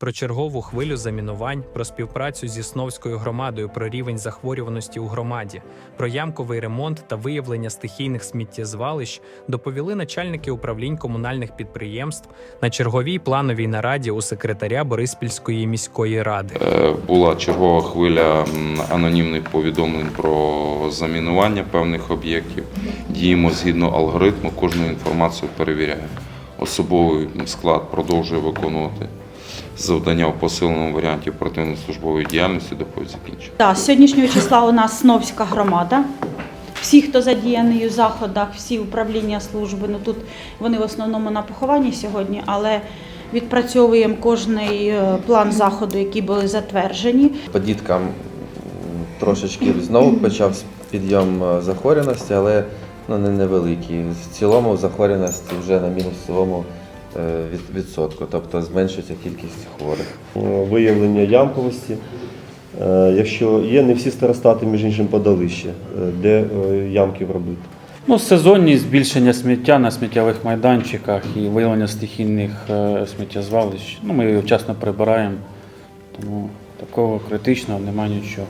про чергову хвилю замінувань, про співпрацю зі Сновською громадою, про рівень захворюваності у громаді, про ямковий ремонт та виявлення стихійних сміттєзвалищ доповіли начальники управлінь комунальних підприємств на черговій плановій нараді у секретаря Бориспільської міської ради. Е, Була чергова хвиля анонімних повідомлень про замінування певних об'єктів. Діємо згідно алгоритму, кожну інформацію перевіряємо. Особовий склад продовжує виконувати завдання в посиленому варіанті оперативно-службової діяльності до закінчення. Так, з сьогоднішнього числа у нас Сновська громада. Всі, хто задіяний у заходах, всі управління служби. Ну тут вони в основному на похованні сьогодні, але відпрацьовуємо кожний е, план заходу, які були затверджені. По діткам трошечки знову почався підйом е, захворюваності, але ну, не невеликий. В цілому захворюваності вже на мінусовому відсотку, тобто зменшується кількість хворих. е, виявлення ямковості. Е, Якщо є, не всі старостати, між іншим, подали ще, е, де е, ямки робити. Ну, сезонні збільшення сміття на сміттєвих майданчиках і виявлення стихійних е, сміттєзвалищ. Ну, ми його вчасно прибираємо, тому такого критичного немає нічого.